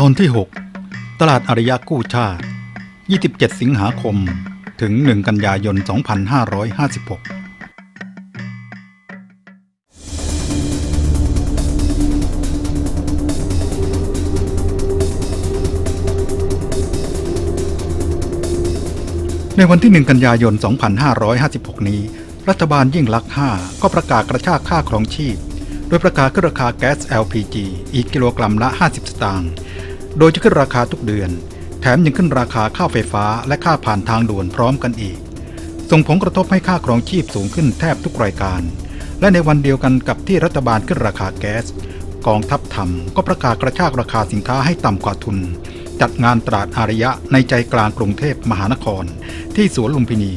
ตอนที่ 6 ตลาดอารยะกู้ชาติ 27 สิงหาคม ถึง 1 กันยายน 2556ในวันที่ 1 กันยายน 2556 นี้ รัฐบาลยิ่งลักษณ์5ก็ประกาศกระชากค่าครองชีพ โดยประกาศขึ้นราคาแก๊ส LPG อีกกิโลกรัมละ 50 สตางค์ โดยจะขึ้นราคาทุกเดือน แถมยังขึ้นราคาค่าไฟฟ้าและค่าผ่านทางด่วนพร้อมกันอีก ส่งผลกระทบให้ค่าครองชีพสูงขึ้นแทบทุกรายการ และในวันเดียวกันกับที่รัฐบาลขึ้นราคาแก๊ส กองทัพธรรมก็ประกาศกระชากราคาสินค้าให้ต่ำกว่าทุน จัดงานตลาดอารยะในใจกลางกรุงเทพมหานคร ที่สวนลุมพินี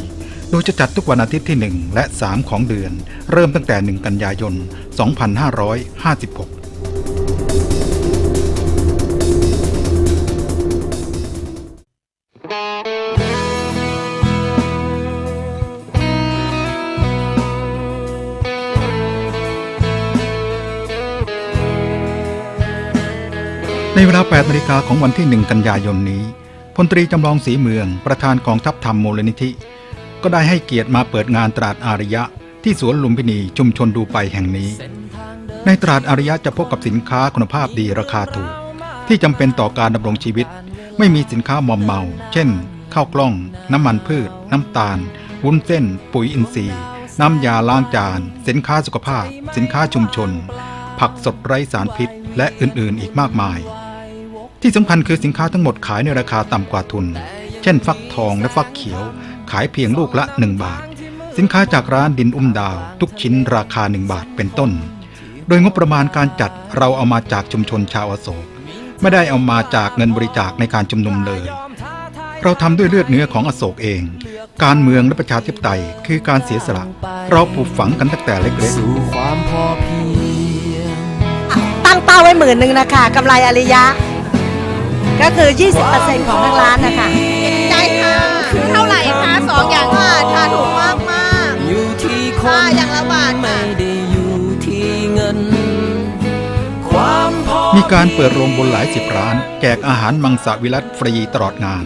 โดยจะจัดทุกวันอาทิตย์ที่ 1 และ 3 ของเดือน เริ่มตั้งแต่ 1 กันยายน 2556 ในเวลา 8นาฬิกาของวันที่ 1 กันยายนนี้ พลตรีจำลองศรีเมือง ประธานกองทัพธรรมมูลนิธิ ก็ได้ให้เกียรติมาเปิดงานตลาดอาริยะ ที่สวนลุมพินีชุมชนดูไปแห่งนี้ ในตลาดอาริยะจะพบกับสินค้าคุณภาพดีราคาถูก ที่จำเป็นต่อการดำรงชีวิต ไม่มีสินค้ามอมเมา เช่น ข้าวกล้อง น้ำมันพืช น้ำตาล วุ้นเส้น ปุ๋ยอินทรีย์ น้ำยาล้างจาน สินค้าสุขภาพ สินค้าชุมชน ผักสดไร้สารพิษ และอื่นๆ อีกมากมาย ที่สำคัญคือสินค้าทั้งหมดขายในราคาต่ำกว่าทุน เช่น ฟักทองและฟักเขียว ขายเพียงลูกละ 1 บาท สินค้าจากร้านดินอุ้มดาว ทุกชิ้นราคา 1 บาทเป็นต้น โดยงบประมาณการจัดเราเอามาจากชุมชนชาวอโศก ไม่ได้เอามาจากเงินบริจาคในการชุมนุมเลย เราทำด้วยเลือดเนื้อของอโศกเอง การเมืองและประชาธิปไตยคือการเสียสละ เราปลูกฝังกันตั้งแต่เล็กๆสู่ความพอเพียงตั้งเป้าไว้หมื่นหนึ่งนะคะกำไรอริยะ ก็คือ 20%ของทางร้านนะคะ ได้ค่ะเท่าไหร่คะสองอย่างค่ะค่ะถูกมากมากอยู่ที่คค่ะนอย่างละบาทค่ะไม่ได้อยู่ที่เงิน ความพอ มีการเปิดโรงบนหลายสิบร้าน แจกอาหารมังสวิรัตฟรีตลอดงาน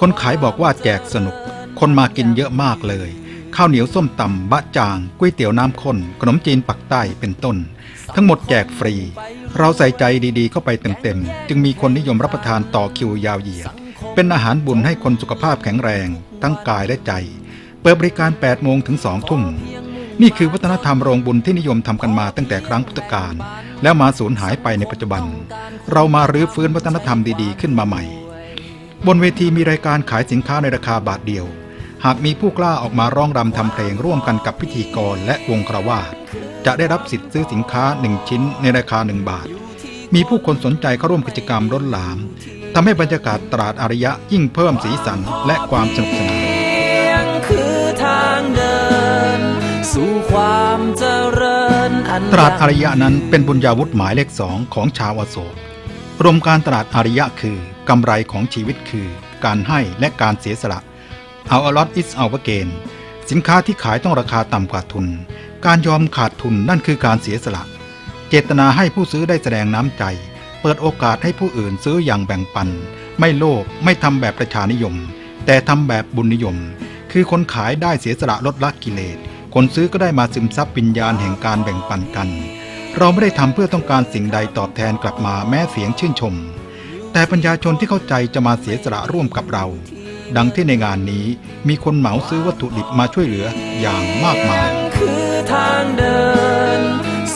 คนขายบอกว่าแจกสนุก คนมากินเยอะมากเลย ข้าวเหนียวส้มตำบะจางก๋วยเตี๋ยวน้ำข้นขนมจีนปักใต้เป็นต้น ทั้งหมดแจกฟรี เราใส่ใจดีๆ เข้าไปเต็มๆ จึงมีคนนิยมรับประทานต่อคิวยาวเหยียด เป็นอาหารบุญให้คนสุขภาพแข็งแรง ทั้งกายและใจ เปิดบริการ 8 โมงถึง 2 ทุ่ม นี่คือวัฒนธรรมโรงบุญที่นิยมทำกันมาตั้งแต่ครั้งพุทธกาล แล้วมาสูญหายไปในปัจจุบัน เรามารื้อฟื้นวัฒนธรรมดีๆ ขึ้นมาใหม่ บนเวทีมีรายการขายสินค้าในราคาบาทเดียว หากมีผู้กล้าออกมาร้องรำทำเพลงร่วมกันกับพิธีกรและวงคารวาส จะได้รับสิทธิ์ซื้อสินค้า 1 ชิ้นในราคา 1 บาท มีผู้คนสนใจเข้าร่วมกิจกรรมล้นหลามทำให้บรรยากาศตลาดอารยะยิ่งเพิ่มสีสันและความสนุกสนานเพียงคือทางเดินสู่ความเจริญอันตลาดอารยะนั้นเป็นบุญญาวุฒิหมายเลขสองของชาวอโศกรวมการตลาดอารยะคือกำไรของชีวิตคือ การให้และการเสียสละ เอาอลอตอิสเอาเกนสินค้าที่ขายต้องราคาต่ำกว่าทุน การยอมขาดทุนนั่นคือการเสียสละ เจตนาให้ผู้ซื้อได้แสดงน้ำใจ เปิดโอกาสให้ผู้อื่นซื้ออย่างแบ่งปัน ไม่โลภไม่ทำแบบประชานิยม แต่ทำแบบบุญนิยม คือคนขายได้เสียสละลดละกิเลส คนซื้อก็ได้มาซึมซับวิญญาณแห่งการแบ่งปันกัน เราไม่ได้ทำเพื่อต้องการสิ่งใดตอบแทนกลับมาแม้เสียงชื่นชม แต่ปัญญาชนที่เข้าใจจะมาเสียสละร่วมกับเรา ดังที่ในงานนี้มีคนเหมาซื้อวัตถุดิบมาช่วยเหลืออย่างมากมาย ทางเดิน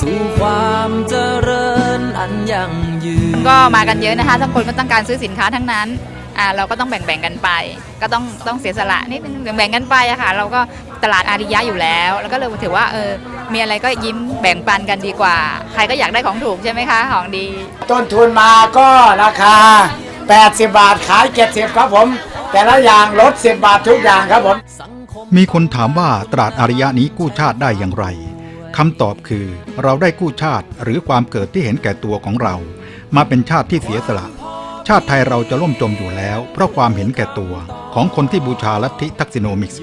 สู่ความเจริญอันยั่งยืน ก็มากันเยอะนะคะทุกคนก็ต้องการซื้อสินค้าทั้งนั้นอ่าเราก็ต้องแบ่งๆกันไป ก็ต้องต้องเสียสละนิดนึงแบ่งๆกันไปอะค่ะ เราก็ตลาดอาริยะอยู่แล้ว แล้วก็เลยถือว่าเออมีอะไรก็ยิ้มแบ่งปันกันดีกว่า ใครก็อยากได้ของถูกใช่ไหมคะ ของดี ต้นทุนมาก็ราคา 80 บาทขาย 70 ครับผม แต่ละอย่างลด10บาททุกอย่างครับผมมีคนถามว่าตลาดอารยะนี้กู้ชาติได้อย่างไรคำตอบคือเราได้กู้ชาติหรือความเกิดที่เห็นแก่ตัวของเรา มาเป็นชาติที่เสียสละ ชาติไทยเราจะล่มจมอยู่แล้ว เพราะความเห็นแก่ตัวของคนที่บูชาลัทธิทักษิโนมิกส์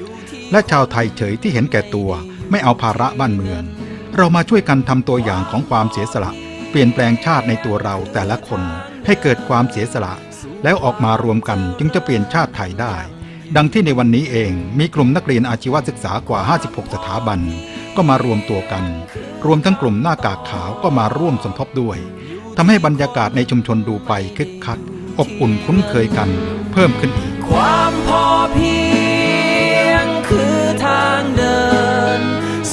และชาวไทยเฉยที่เห็นแก่ตัว ไม่เอาภาระบ้านเมือง เรามาช่วยกันทำตัวอย่างของความเสียสละ เปลี่ยนแปลงชาติในตัวเราแต่ละคนให้เกิดความเสียสละ แล้วออกมารวมกันจึงจะเปลี่ยนชาติไทยได้ ดังที่ในวันนี้เองมีกลุ่มนักเรียนอาชีวศึกษากว่า 56 สถาบัน ก็มารวมตัวกัน รวมทั้งกลุ่มหน้ากากขาวก็มาร่วมสมทบด้วยทำให้บรรยากาศในชุมชนดูไปคึกคัก อบอุ่นคุ้นเคยกัน เพิ่มขึ้นอีก ความพอเพียงคือทางเดิน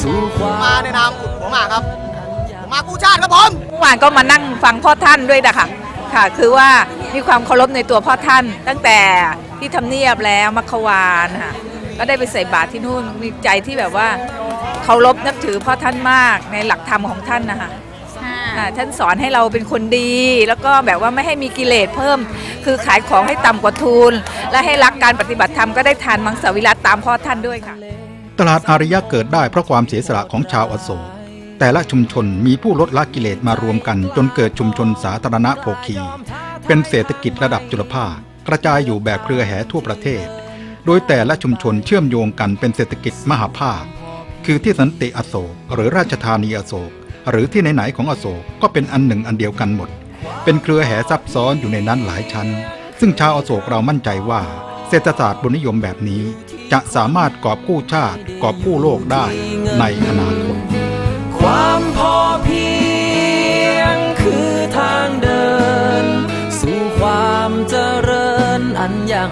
สู่ความมาในนามอุดหัวหมากครับผมมากู้ชาติครับผมเมื่อวานก็มานั่งฟังพ่อท่านด้วยนะคะค่ะ คือว่า มีความเคารพในตัวพ่อท่าน ตั้งแต่ที่ทำเนียบแล้วมัคควานค่ะก็ได้ไปใส่บาตรที่นู่นมีใจที่แบบว่าเคารพนับถือพ่อท่านมากในหลักธรรมของท่านนะคะอ่าท่านสอนให้เราเป็นคนดี แล้วก็แบบว่าไม่ให้มีกิเลสเพิ่ม คือขายของให้ต่ำกว่าทุน และให้รักการปฏิบัติธรรมก็ได้ทานมังสวิรัตตามพ่อท่านด้วยค่ะ ตลาดอารยะเกิดได้เพราะความเสียสละของชาวอโศกแต่ละชุมชนมีผู้ลดละกิเลสมารวมกัน จนเกิดชุมชนสาธารณะโภคี เป็นเศรษฐกิจระดับจุลภาคกระจายอยู่แบบเครือแห่ทั่วประเทศ โดยแต่ละชุมชนเชื่อมโยงกันเป็นเศรษฐกิจมหาภาค คือที่สันติอโศกหรือราชธานีอโศก หรือที่ไหนๆของอโศกก็เป็นอันหนึ่งอันเดียวกันหมด เป็นเครือแห่ซับซ้อนอยู่ในนั้นหลายชั้น ซึ่งชาวอโศกเรามั่นใจว่า เศรษฐศาสตร์บนนิยมแบบนี้ จะสามารถกอบกู้ชาติกอบกู้โลกได้ในอนาคตความพอันยัง